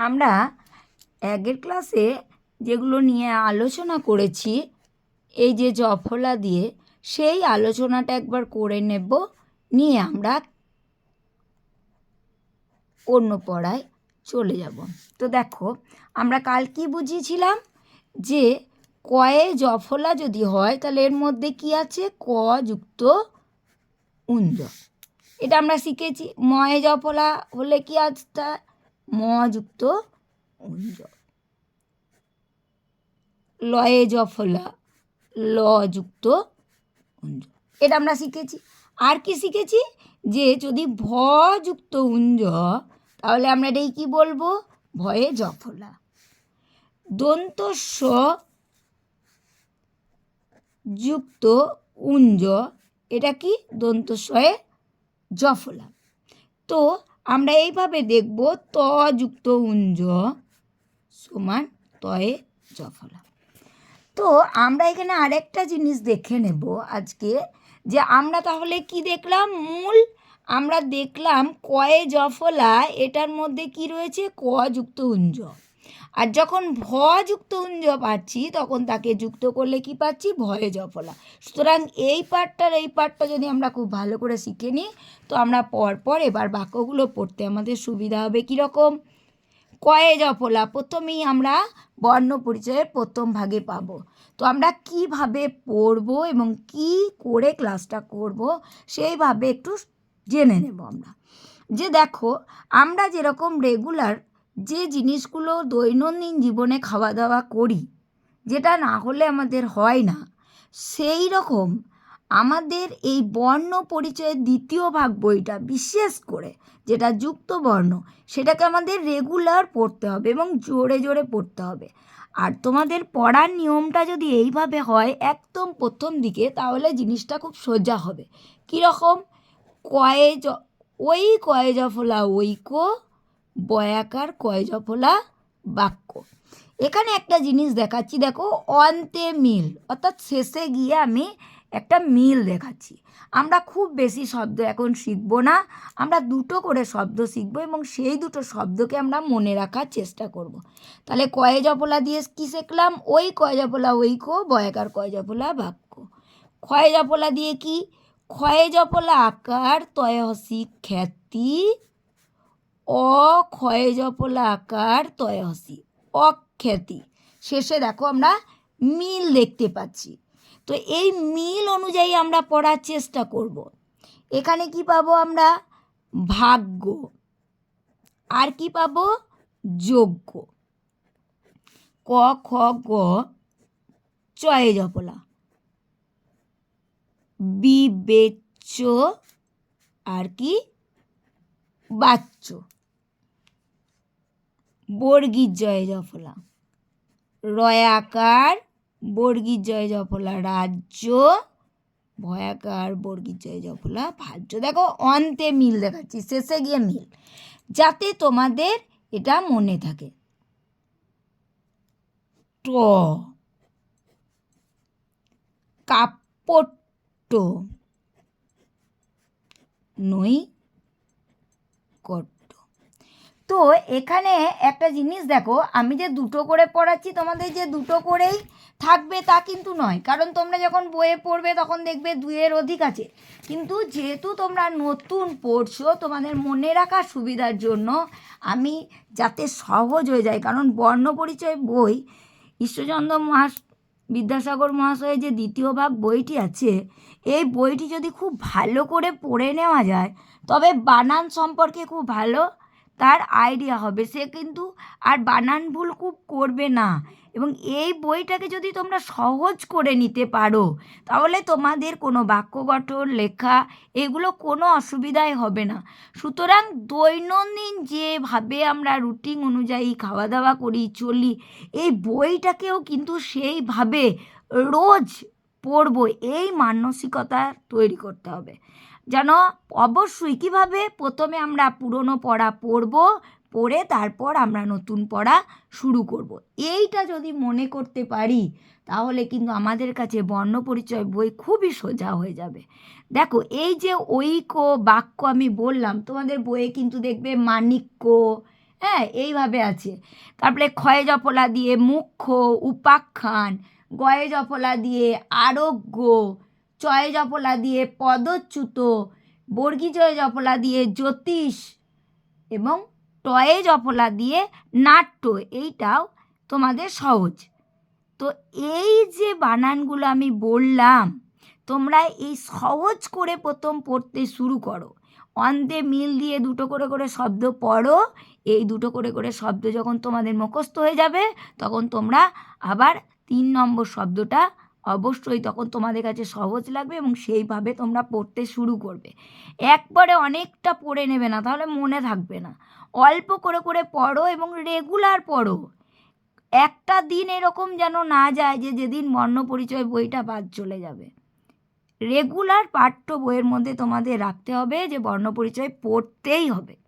আমরা আগের ক্লাসে যেগুলো নিয়ে আলোচনা করেছি, এই যে জফলা দিয়ে, সেই আলোচনাটা একবার করে নেব, নিয়ে আমরা অন্য পড়ায় চলে যাব। তো দেখো, আমরা কাল কি বুঝিয়েছিলাম? যে কয়ে জফলা যদি হয়, তাহলে এর মধ্যে কি আছে? ক যুক্ত উঞ্জ। এটা আমরা শিখেছি। ময়ে জফলা হলে কি আছে ম যুক্ত উঞ্জ লয়ে জফলা ল যুক্ত উঞ্জ এটা আমরা শিখেছি। আর কি শিখেছি? যে যদি ভ যুক্ত উঞ্জ তাহলে আমরা এটাই কি বলব? ভয়ে জফলা দন্ত স যুক্ত উঞ্জ এটা কি? দন্ত সয়ে জফলা তো আমরা এইভাবে দেখব ত যুক্ত উঞ্জ সমান তয়ে জফলা তো আমরা এখানে আরেকটা জিনিস দেখে নেব আজকে, যে আমরা তাহলে কি দেখলাম? মূল আমরা দেখলাম কয়ে জফলা এটার মধ্যে কি রয়েছে? ক যুক্ত উঞ্জ। আর যখন ভ যুক্ত উঞ্জ পাচ্ছি, তখন তাকে যুক্ত করলে কি পাচ্ছি? ভয়ে জফলা সুতরাং এই পাঠটার এই পাঠটা যদি আমরা খুব ভালো করে শিখে নিই, তো আমরা পরপর এবার বাক্যগুলো পড়তে আমাদের সুবিধা হবে কীরকম? কয়ে জফলা প্রথমেই আমরা বর্ণ পরিচয়ের প্রথম ভাগে পাবো। তো আমরা কীভাবে পড়ব এবং কি করে ক্লাসটা করব, সেইভাবে একটু জেনে নেব আমরা। যে দেখো, আমরা যেরকম রেগুলার যে জিনিসগুলো দৈনন্দিন জীবনে খাওয়া দাওয়া করি, যেটা না হলে আমাদের হয় না, সেই রকম আমাদের এই বর্ণ পরিচয়ের দ্বিতীয় ভাগ বইটা বিশেষ করে যেটা যুক্ত বর্ণ, সেটাকে আমাদের রেগুলার পড়তে হবে এবং জোরে জোরে পড়তে হবে। আর তোমাদের পড়ার নিয়মটা যদি এইভাবে হয় একদম প্রথম দিকে, তাহলে জিনিসটা খুব সোজা হবে। কীরকম? কয়ে জ, ওই কয়ে জফলা ঐক্য বয়াকার কয়ে জফলা বাক্য। এখানে একটা জিনিস দেখাচ্ছি, দেখো, অন্তে মিল, অর্থাৎ শেষে গিয়ে আমি একটা মিল দেখাচ্ছি। আমরা খুব বেশি শব্দ এখন শিখব না, আমরা দুটো করে শব্দ শিখব এবং সেই দুটো শব্দকে আমরা মনে রাখার চেষ্টা করব। তাহলে কয়ে জপলা দিয়ে কী শিখলাম? ওই কয়ে জপলা ঐক্য, বয়াকার কয়ে জপলা বাক্য। ক্ষয়ে জপলা দিয়ে কি? ক্ষয়ে জপলা আকার তয় হসি খ্যাতি অক্ষয়ে জপলা আকার তয় হসি অখ্যাতি শেষে দেখো আমরা মিল দেখতে পাচ্ছি। তো এই মিল অনুযায়ী আমরা পড়ার চেষ্টা করব। এখানে কি পাবো আমরা? ভাগ্য। আর কি পাবো? যোগ্য। ক, খ, গ চয়ে জপলা বিবেচ্য আর কি? বাচ্চ বর্গীর জয় জফলা। রয়াকার বর্গীর জয় জফলা। রাজ্য, ভয়াকার, বর্গীর জয় জফলা। ভাজ্য, দেখো, অন্তে মিল দেখাচ্ছি, শেষে গিয়ে মিল। যাতে তোমাদের এটা মনে থাকে। ট। কাপট্ট নই কট্ট তো এখানে একটা জিনিস দেখো, আমি যে দুটো করে পড়াচ্ছি, তোমাদের যে দুটো করেই থাকবে তা কিন্তু নয়। কারণ তোমরা যখন বইয়ে পড়বে তখন দেখবে দুইয়ের অধিক আছে। কিন্তু যেহেতু তোমরা নতুন পড়ছো, তোমাদের মনে রাখার সুবিধার জন্য আমি যাতে সহজ হয়ে যায়, কারণ বর্ণ পরিচয় বই, ঈশ্বরচন্দ্র মহাস, বিদ্যাসাগর মহাশয়ের যে দ্বিতীয় ভাগ বইটি আছে, এই বইটি যদি খুব ভালো করে পড়ে নেওয়া যায়, তবে বানান সম্পর্কে খুব ভালো তার আইডিয়া হবে। সে কিন্তু আর বানান ভুল খুব করবে না। এবং এই বইটাকে যদি তোমরা সহজ করে নিতে পারো, তাহলে তোমাদের কোনো বাক্য গঠন, লেখা এগুলো কোনো অসুবিধাই হবে না। সুতরাং দৈনন্দিন যেভাবে আমরা রুটিন অনুযায়ী খাওয়া দাওয়া করি, চলি, এই বইটাকেও কিন্তু সেইভাবে রোজ পড়ব, এই মানসিকতা তৈরি করতে হবে। যেন অবশ্যই কীভাবে প্রথমে আমরা পুরনো পড়া পড়ব, পড়ে তারপর আমরা নতুন পড়া শুরু করব। এইটা যদি মনে করতে পারি, তাহলে কিন্তু আমাদের কাছে বর্ণ পরিচয় বই খুবই সোজা হয়ে যাবে। দেখো, এই যে ঐক্য, বাক্য আমি বললাম, তোমাদের বইয়ে কিন্তু দেখবে মানিক্য হ্যাঁ এইভাবে আছে। তারপরে ক্ষয়ে জফলা দিয়ে মুখ্য, উপাখ্যান গয়ে জফলা দিয়ে আরোগ্য চয়ে জফলা দিয়ে পদচ্যুত বর্গীজয় জফলা দিয়ে জ্যোতিষ এবং টয়ে জফলা দিয়ে নাট্য, এইটাও তোমাদের সহজ। তো এই যে বানানগুলো আমি বললাম, তোমরা এই সহজ করে প্রথম পড়তে শুরু করো। অন্তে মিল দিয়ে দুটো করে করে শব্দ পড়ো, এই দুটো করে করে শব্দ যখন তোমাদের মুখস্থ হয়ে যাবে, তখন তোমরা আবার তিন নম্বর শব্দটা অবশ্যই তখন তোমাদের কাছে সহজ লাগবে এবং সেইভাবে তোমরা পড়তে শুরু করবে। একবারে অনেকটা পড়ে নেবে না, তাহলে মনে থাকবে না। অল্প করে করে পড়ো এবং রেগুলার পড়ো। একটা দিন এরকম যেন না যায় যে যেদিন বর্ণপরিচয় বইটা বাদ চলে যাবে। রেগুলার পাঠ্য বইয়ের মধ্যে তোমাদের রাখতে হবে যে বর্ণপরিচয় পড়তেই হবে।